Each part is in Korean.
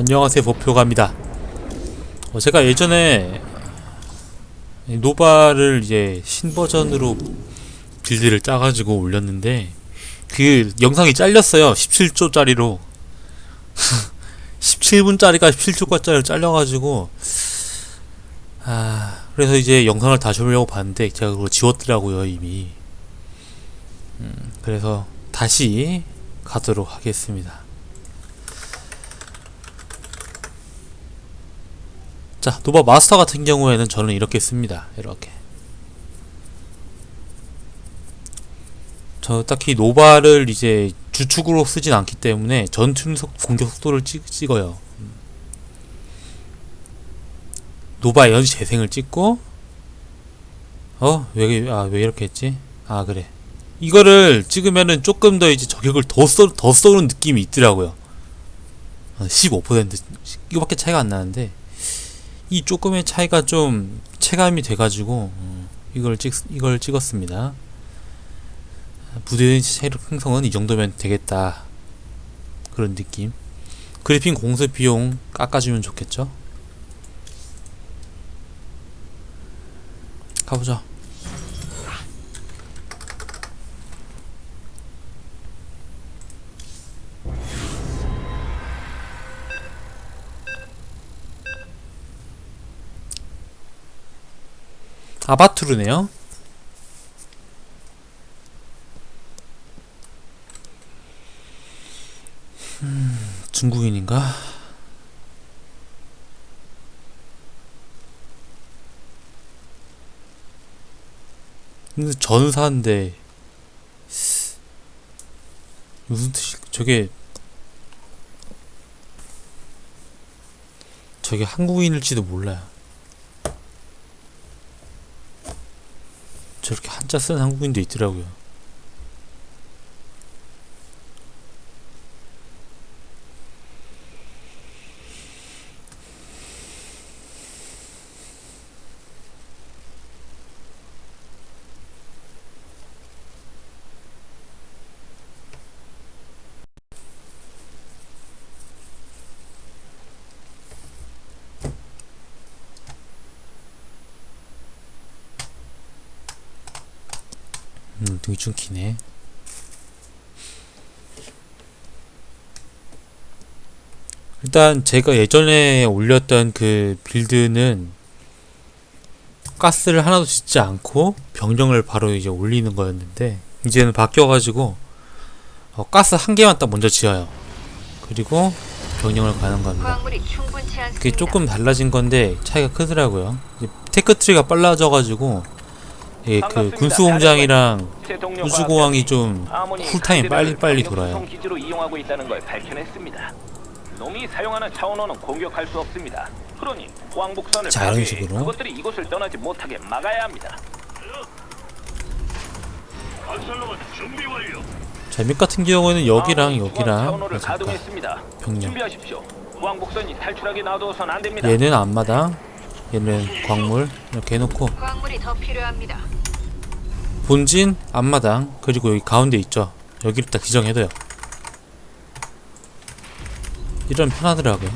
안녕하세요 보표갑니다. 어, 제가 예전에 노바를 이제 신버전으로 빌드를 짜가지고 올렸는데 그 영상이 잘렸어요. 17초짜리로. 17분짜리가 17초짜리로 잘려가지고 아 그래서 이제 영상을 다시 보려고 봤는데 제가 그걸 지웠더라고요 이미. 음, 그래서 다시 가도록 하겠습니다 자, 노바 마스터 같은 경우에는 저는 이렇게 씁니다. 이렇게. 저 딱히 노바를 이제 주축으로 쓰진 않기 때문에 전투 속 공격 속도를 찍, 찍어요. 음. 노바 에너지 재생을 찍고 어? 왜, 아, 왜 이렇게 했지? 아, 그래. 이거를 찍으면은 조금 더 이제 저격을 더 쏘, 더 쏘는 느낌이 있더라고요. 15% 이거밖에 차이가 안 나는데 이 조금의 차이가 좀 체감이 돼가지고 어, 이걸 찍 이걸 찍었습니다. 부대의 체력 형성은 이 정도면 되겠다 그런 느낌. 그래픽 공수 비용 깎아주면 좋겠죠. 가보자. 아바투르네요. 음, 중국인인가? 근데 전사인데 무슨 뜻이 저게 저게 한국인일지도 몰라요. 저렇게 한자 쓰는 한국인도 있더라고요. 음, 등이 좀 기네. 일단 제가 예전에 올렸던 그 빌드는 가스를 하나도 짓지 않고 병력을 바로 이제 올리는 거였는데 이제는 바뀌어가지고 어, 가스 한 개만 딱 먼저 지어요. 그리고 병력을 가는 겁니다. 그게 조금 달라진 건데 차이가 크더라고요. 이제 테크 트리가 빨라져가지고 예, 그 군수 공장이랑 우주공항이 좀 쿨타임이 빨리 빨리 돌아요. 기지로 이용하고 있다는 걸 밝혀냈습니다. 놈이 사용하는 차원호는 공격할 수 없습니다. 그러니 왕복선을 자, 이런 식으로. 그것들이 이곳을 떠나지 못하게 막아야 합니다. 준비 완료. 자, 밑 같은 경우에는 여기랑 여기랑 아, 잠깐. 가동했습니다. 병력. 준비하십시오. 왕복선이 탈출하게 놔둬선 안 됩니다. 얘는 앞마당, 얘는 광물 이렇게 해놓고 광물이 더 필요합니다. 본진 앞마당 그리고 여기 가운데 있죠. 여기를 딱 지정해둬요. 이런 편하더라고요.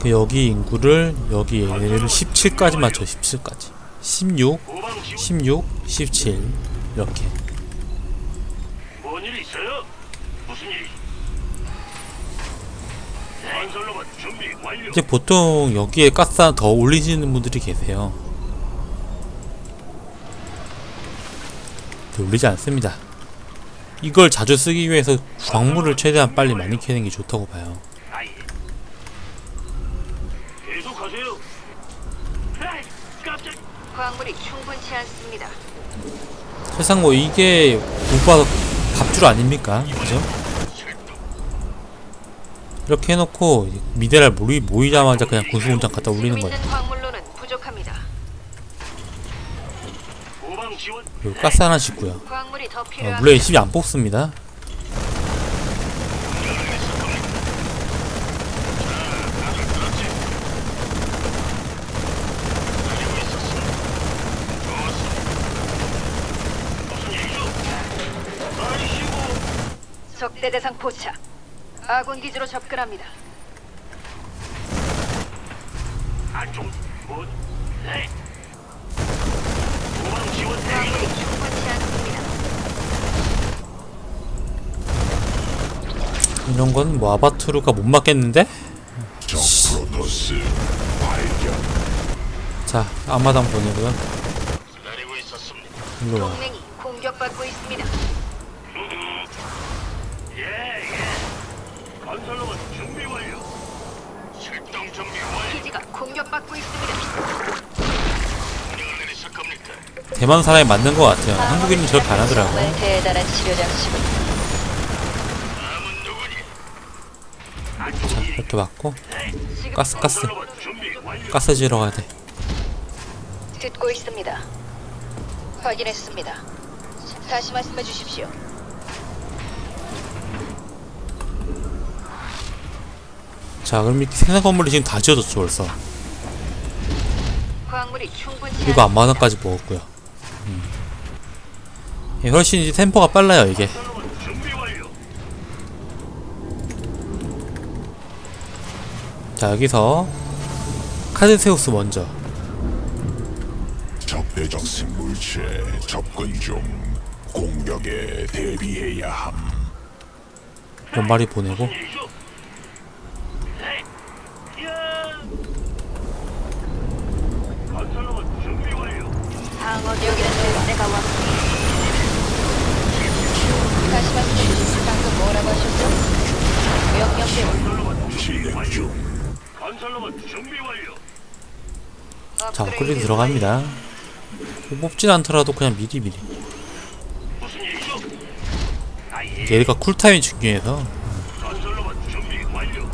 그 여기 인구를 여기 얘를 17까지 맞춰 17까지 16, 후방 지원. 16, 17 이렇게 뭔일 있어요? 무슨 일? 건설로봇 준비 완료. 이제 보통 여기에 가스 하나 더 올리시는 분들이 계세요. 근데 올리지 않습니다. 이걸 자주 쓰기 위해서 광물을 최대한 빨리 많이 캐는 게 좋다고 봐요. 에이, 깜짝. 광물이 충분치 않습니다. 세상 뭐 이게 오빠 밥줄 아닙니까? 그죠? 이렇게 해놓고 미네랄 모이, 모이자마자 그냥 군수공장 갖다 올리는 거예요. 광물로는 부족합니다. 그리고 가스 하나 짓고요. 광물이 더 어, 필요합니다. 물론 10이 안 뽑습니다. 대상 포착. 아군 기지로 접근합니다. 안쪽 뭐? 네. 후방 지원 대기 광물이 충분치 않습니다. 이런 건 뭐 아바투르가 못 맞겠는데? 적 프로토스 발견 자 앞마당 보내고요 기다리고 있었습니다. 일로 와 동맹이 공격받고 있습니다. 예, 예. 건설로봇 준비 완료. 출동 준비 완료. 기지가 공격받고 있습니다. 명령을 내리실 겁니까? 대만 사람이 맞는 것 같아요 한국인은 저렇게 안 하더라고 정말 대단한 치료 장치군. 다음은 누구니? 안쪽 이 이렇게 맞고 지금 가스 가스 건설로봇 준비 완료. 가스 지러 가야 돼 듣고 있습니다. 확인했습니다. 다시 말씀해 주십시오. 자 그럼 이렇게 생산 건물이 지금 다 지어졌죠 벌써. 그리고 앞마당까지 먹었고요. 음. 예, 훨씬 이제 템포가 빨라요 이게. 자 여기서 카드세우스 먼저. 적대적 생물체 접근 중. 공격에 대비해야 함. 몇 마리 보내고 일조. 네. 야. 건설로봇 준비 완료. 방어 여기는 내가 왔습니다. 다시 말씀해 주십시오. 방금 뭐라고 하셨죠? 명령대로 건설로봇 진행 중 건설로봇 준비 완료. 자 업그레이드 들어갑니다 뽑진 않더라도 그냥 미리 미리 무슨 일이죠? 아예. 얘가 쿨타임이 중요해서 건설로봇 준비 완료.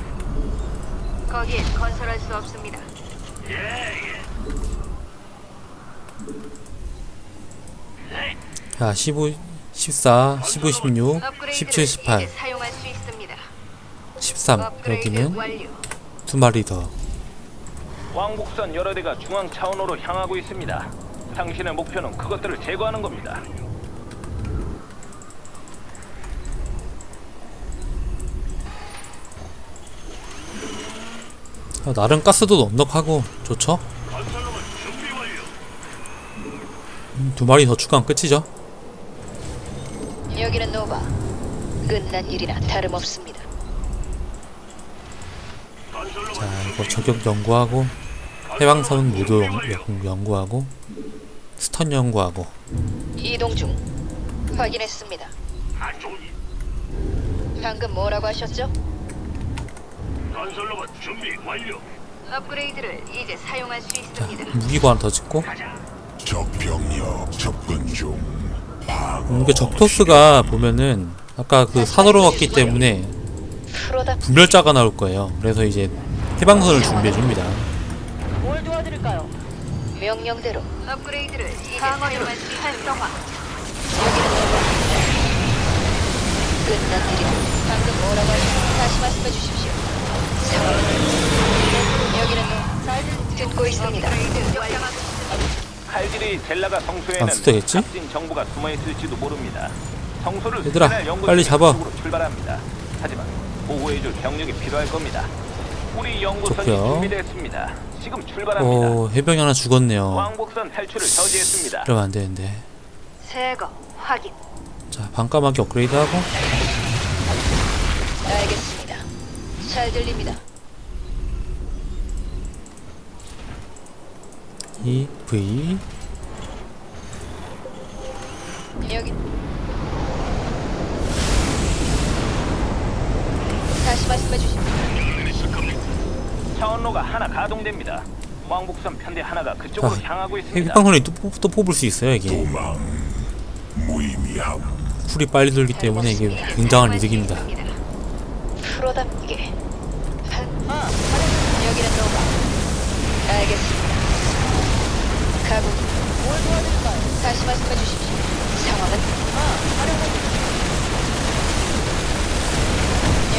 거기엔 건설할 수 없습니다. 예, 예. 네. 자 15, 14, 15, 16, 업그레이드를 17, 18, 이제 사용할 수. 13 업그레이드 여기는 완료. 두 마리 더 왕복선 여러 대가 중앙 차원호로 향하고 있습니다. 당신의 목표는 그것들을 제거하는 겁니다. 아, 나름 가스도 넉넉하고 좋죠? 음, 두 마리 더 추가하면 끝이죠 여기는 노바. 끝난 일이나 다름없습니다. 이거 저격 연구하고 해방선 무도 연- 연구하고 스턴 연구하고 이동 중. 확인했습니다. 방금 뭐라고 하셨죠? 건설로봇 준비 완료. 업그레이드를 이제 사용할 수 자 있습니다. 하나 더 짓고 가자. 적 병력 접근 중 이게 적토스가 보면은 아까 그 산으로 왔기 때문에. 분별자가 나올 거예요 그래서 이제 해방선을 준비해 줍니다 뭘 도와드릴까요? 명령대로 업그레이드를 수 활성화. 여기는. 끝난 일이다. 방금 뭐라고 하셨죠? 다시 말씀해 주십시오. 상황은 여기는. 듣고 있습니다. 칼질이 젤라가 안 성소에는 쓰겠지? 값진 정보가 숨어 있을지도 모릅니다. 성소를 얘들아, 연구 빨리 잡아. 쪽으로 출발합니다. 하지만 보호해줄 병력이 필요할 겁니다. 우리 연구선이 좋고요. 준비됐습니다. 지금 출발합니다. 오 해병이 하나 죽었네요 왕복선 탈출을 저지했습니다. 이러면 안 되는데 제거 확인. 자 반까마귀 업그레이드하고 알겠습니다. 잘 들립니다. 이 V 여기 다시 말씀해 주십시오. 차원로가 하나 가동됩니다. 왕복선 편대 하나가 그쪽으로 자, 향하고 있습니다. 해방선이 또, 뽑- 또 뽑을 수 있어요 이게 도망 무의미함 쿨이 빨리 돌기 때문에 이게 굉장한 이득입니다 프로답게. 한, 여기는 노바. 알겠습니다. 가고. 뭘 도와드릴까요? 다시 말씀해 주십시오. 상황은?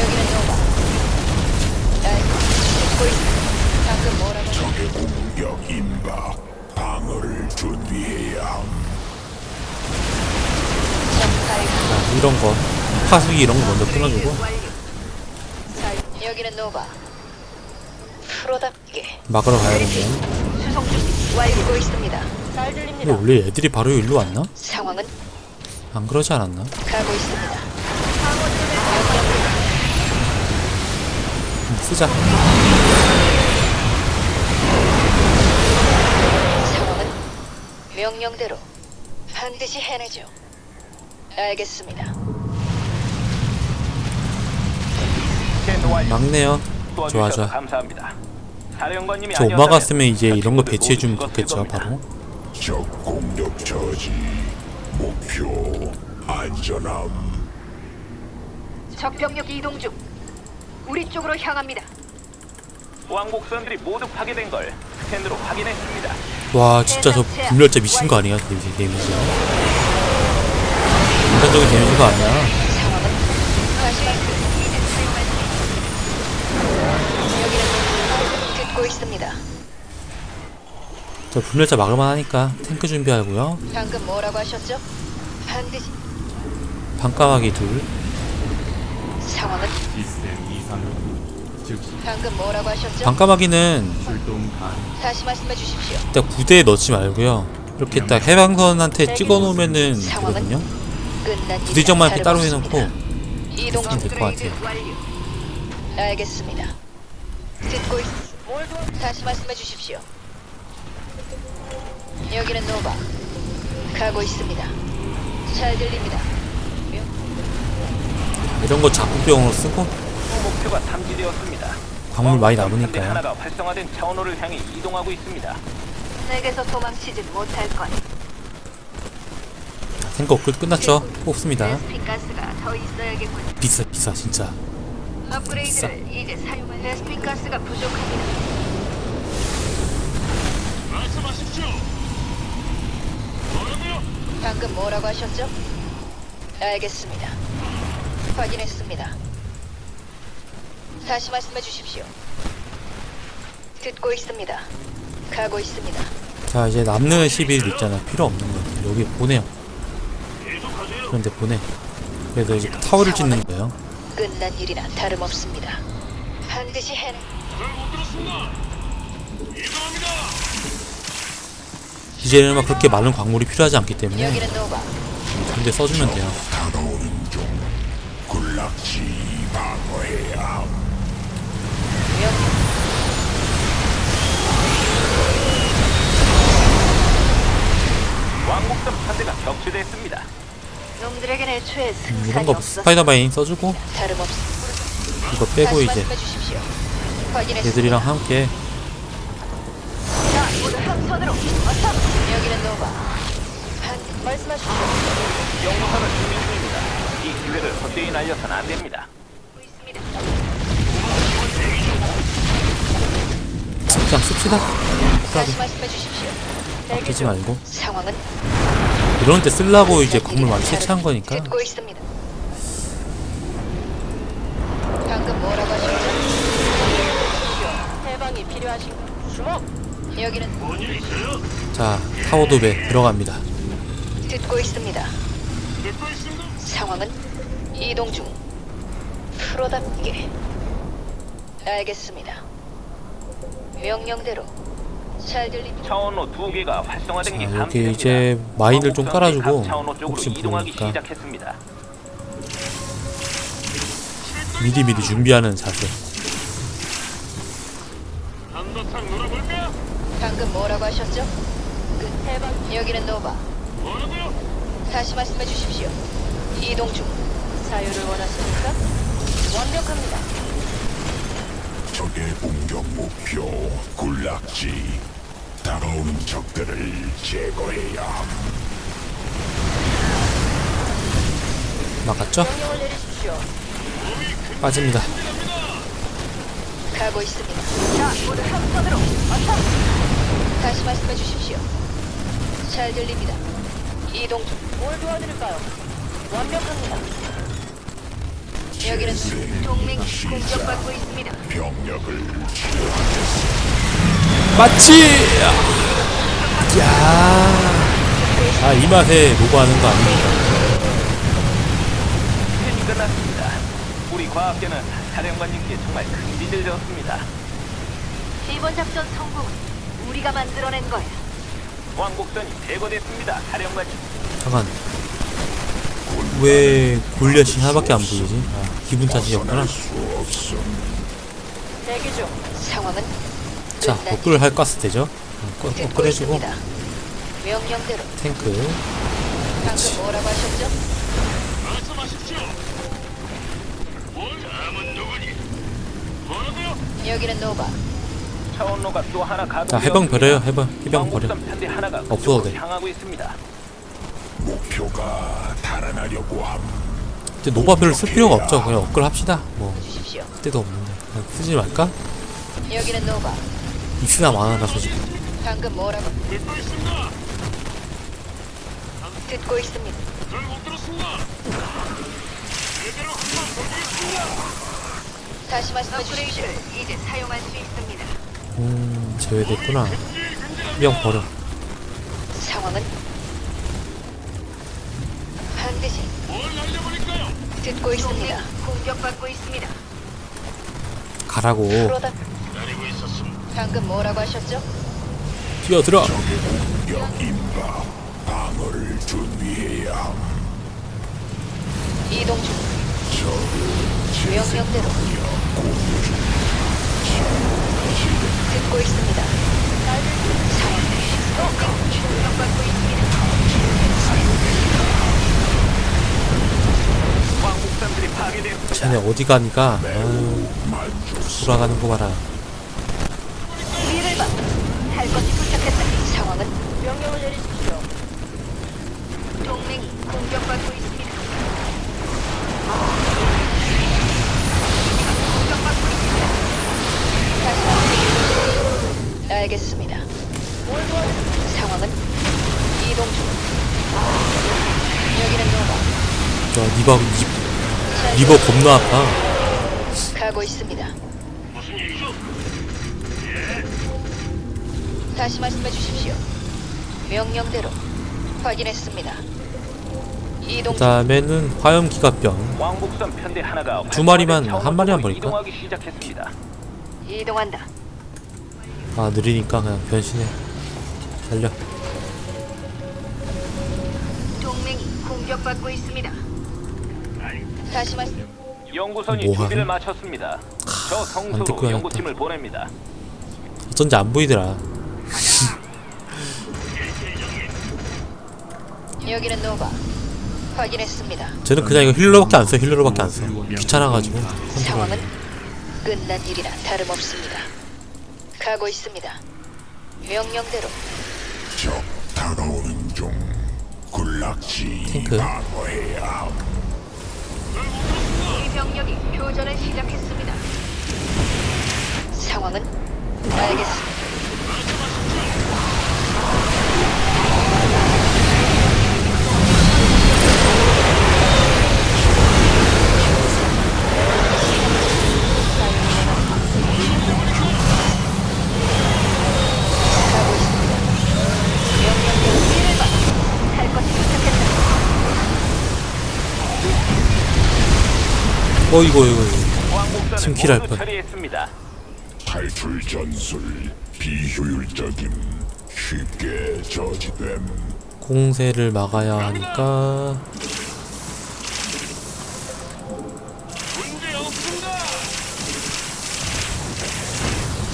여기는 노바. 알겠습니다. 듣고 있습니다. 방금 뭐라고? 적의 공격 임박 방어를 준비해야 함자 이런 거 파수기 이런 거 먼저 끊어주고 자, 여기는 노바. 프로답게 막으러 가야 되면 수송 준비 완료고 있습니다. 잘 근데 들립니다. 원래 애들이 바로 일로 왔나? 상황은 안 그러지 않았나? 가고 있습니다. 음, 쓰자 상황은 명령대로 반드시 해내죠. 알겠습니다. 완료. 막내요 좋아 도와주셔서 좋아 감사합니다. 사령관님이 저 아니었다면 오마갔으면 이제 이런 거 모두 배치해주면 죽었을 좋겠죠 겁니다. 바로 적 공격 저지. 목표 안전함. 적병력 이동 중. 우리 쪽으로 향합니다. 왕복선들이 모두 파괴된 걸 스캔으로 확인했습니다. 와 진짜 저 불멸자 미친 거 아니야 데미지 데미지 인간적인 데미지가 아니야. 듣고 있습니다. 저 불멸자 막을만 하니까 탱크 준비하고요. 방금 뭐라고 하셨죠? 반드시. 반까마귀 둘. 상황은 방금 뭐라고 하셨죠? 반까마귀는 다시 말씀해 주십시오. 딱 부대에 넣지 말고요 이렇게 딱 해방선한테 찍어 놓으면은 되거든요 끝난 일이라 부대장만 이렇게 따로 다름없습니다. 해놓고 이동 했으면 될것 같아요. 알겠습니다. 듣고 있. 다시 말씀해 주십시오. 여기는 노바. 가고 있습니다. 잘 들립니다. 이런 거 작품병으로 쓰고 목표가 탐지되었습니다. 광물 많이 남으니까요 하나가 활성화된 차원호를 향해 이동하고 있습니다. 내게서 도망치지 못할 것. 탱크 업글 끝났죠? 가스가 더 있어야겠군. 비싸 비싸 진짜 업그레이드를 이제 사용할 베스핀 가스가 부족합니다. 말씀하십시오. 뭐라고요? 방금 뭐라고 하셨죠? 알겠습니다. 확인했습니다. 다시 말씀해 주십시오. 듣고 있습니다. 가고 있습니다. 자 이제 남는 11일 있잖아 필요 없는 거 여기 보내요. 그런데 보내 그래서 이제 타워를 짓는 거예요 끝난 일이나 다름없습니다. 반드시 해내. 잘못 들었습니다. 이동합니다. 이제는 막 그렇게 많은 광물이 필요하지 않기 때문에 여기는 노바. 근데 써주면 돼요 다가오는 중. 군락지 방어해야 함. 명 왕복선 편대가 격추됐습니다. 놈들에겐 애초에 음, 승산이 거 없어. 스파이더바인 써주고. 이거 빼고 다시 이제 말씀해 주십시오. 확인했습니다. 얘들이랑 함께 자, 모두 함선으로 어서. 여기는 노바. 반 말씀하십시오. 영무선을 준비 중입니다. 이 기회를 헛되이 날려서는 안 됩니다. 그냥 씁시다 다시 말씀해 주십시오. 아끼지 말고 상황은 이런 때 쓰려고 이제 광물 많이 채취한 거니까 듣고 있습니다. 방금 뭐라고 하셨죠? 해방이 필요하신 주목. 여기는 뭔일 있어요? 자 타워 도배 들어갑니다 듣고 있습니다. 듣고 있습니다. 상황은 이동 중. 프로답게. 알겠습니다. 명령대로 잘 들립니다. 차원호 두 개가 활성화된 게 자, 여기 감지됩니다. 이제 마인을 좀 깔아주고 쪽으로 혹시 이동하기 모르니까 시작했습니다. 미리 미리 준비하는 자세 한바탕 놀아볼까? 방금 뭐라고 하셨죠? 끝. 해방. 여기는 노바. 뭐라고요? 다시 말씀해 주십시오. 이동 중. 사유를 원하십니까? 완벽합니다. 적의 공격 목표 군락지. 다가오는 적들을 제거해야 함. 막았죠? 명령을 내리십시오. 빠집니다 가고 있습니다. 자, 모두 함선으로 어서. 다시 말씀해 주십시오. 잘 들립니다. 이동 중. 뭘 도와드릴까요? 완벽합니다. 여기는 동맹 공격받고 있습니다. 병력을 마치 야. 아, 이 맛에 로고하는 거 아닙니까? 끝났습니다. 우리 과학계는 사령관님께 정말 큰 빚을 졌습니다. 이번 작전 성공은 우리가 만들어낸 거야. 왕복선이 제거됐습니다. 사령관님. 잠깐 왜 골리앗이 하나밖에 안 보이지? 아, 기분 탓이었구나. 대기 중. 상황은 자 업글 할 가스 되죠? 어, 듣고 업글 해주고 있습니다. 명령대로 탱크 방금 뭐라고 하셨죠? 말씀하십시오. 뭘 다음은 누구니? 뭐라고요? 여기는 노바. 차원로가 또 하나 가동. 자 해병 버려요 해병 해병 버려 왕복선 편대 하나가 없어도 돼. 향하고 있습니다. 목표가 달아나려고 함. 이제 노바 별로 쓸 필요가 없죠 그냥 업글 합시다 뭐 주십시오. 그때도 없는데 그냥 쓰지 말까? 여기는 노바. 익스나 많아서 지금 방금 뭐라고 듣고 있습니다. 듣고 있습니다. 잘못 들었습니다. 제대로 한번 보겠습니다. 다시 말씀해 주십시오. 이제 사용할 수 있습니다. 음 제외됐구나 해병 버려 상황은 반드시 뭘 날려버릴까요? 듣고 있습니다. 공격받고 있습니다. 가라고 프로다. 방금 뭐라고 하셨죠? 뛰어들어 공격 임박. 방어를 준비해야 함. 이동 중. 적을 명령대로 듣고 있습니다. 상황 공격받고 있습니다. 왕복선들이 파괴됐습니다. 쟤네 어디 가니까 아유 돌아가는 거 봐라 알겠습니다. 상황은 이동 중. 여기는 노바. 야 리버 리, 리버 겁나 아파 가고 있습니다. 무슨 일이죠? 다시 말씀해 주십시오. 명령대로 확인했습니다. 이동 그 다음에는 화염기갑병 왕복선 편대 하나가 두 마리만, 한 마리만 버릴까? 이동하기 시작했습니다. 이동한다. 아 느리니까 그냥 변신해 달려 동맹이 공격받고 있습니다. 다시 말씀. 연구선이 뭐 준비를? 마쳤습니다. 저 안 듣고 연구팀을 보냅니다. 어쩐지 안 보이더라 여기는 노바. 확인했습니다. 쟤는 그냥 이거 힐러밖에 안써 힐러로밖에 안써 귀찮아가지고 상황은 컨트롤 끝난 일이나 다름없습니다. 가고 있습니다. 명령대로 적 다가오는 중. 군락지 탱크. 방어해야 함. 이 병력이 교전을 시작했습니다. 상황은 알겠습니다. 어 이거 이거 팀킬할 모두 뻔. 처리했습니다. 탈출 전술 비효율적임 쉽게 저지됨 공세를 막아야 하니까 문제 없습니다.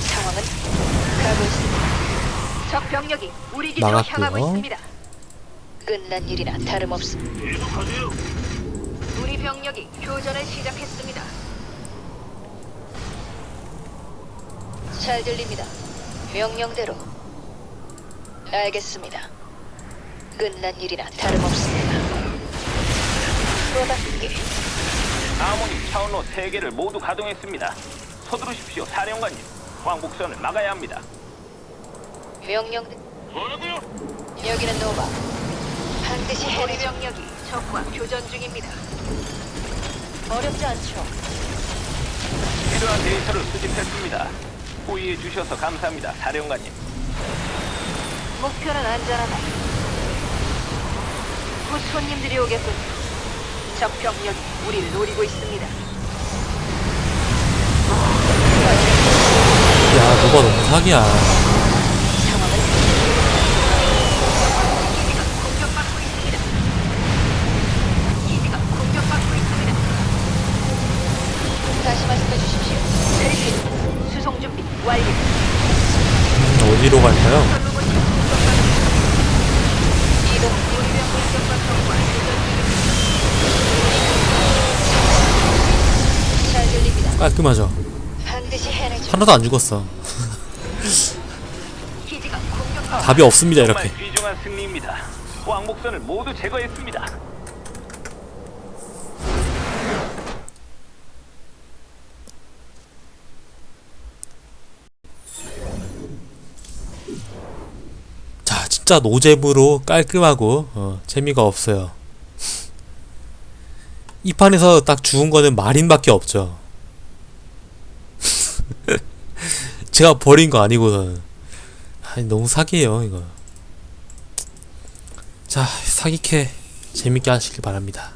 상황은 가고 있습니다. 적 병력이 우리 기지로 막았고요. 향하고 있습니다. 끝난 일이나 다름없습니다. 계속하세요. 병력이 교전을 시작했습니다. 잘 들립니다. 명령대로. 알겠습니다. 끝난 일이나 다름없습니다. 프로답게 아모니 차원로 3개를 모두 가동했습니다. 서두르십시오, 사령관님. 왕복선을 막아야 합니다. 명령 뭐라고요? 여기는 노바. 반드시 해리 병력이 적과 교전 중입니다. 어렵지 않죠. 필요한 데이터를 수집했습니다. 호의해 주셔서 감사합니다, 사령관님. 목표는 안전하다. 곧 손님들이 오겠군. 적 병력이 우리를 노리고 있습니다. 야 누가 너무 사기야 상황은 기지가 공격받고 있습니다. 기지가 공격받고 있습니다. 다시 말씀해 주십시오. 대기 수송 준비 완료. 음, 어디로 갈까요? 로봇이 공격받고 이동 우리의 공격받고 잘 들립니다. 깔끔하죠 반드시 해내죠. 하나도 안 죽었어 기지가 공격받고 답이 없습니다 이렇게 귀중한 승리입니다. 왕복선을 모두 제거했습니다. 자 진짜 노잼으로 깔끔하고 어, 재미가 없어요. 이 판에서 딱 죽은 거는 마린밖에 없죠. 제가 버린 거 아니고는. 아니 너무 사기예요 이거. 자 사기캐 재밌게 하시길 바랍니다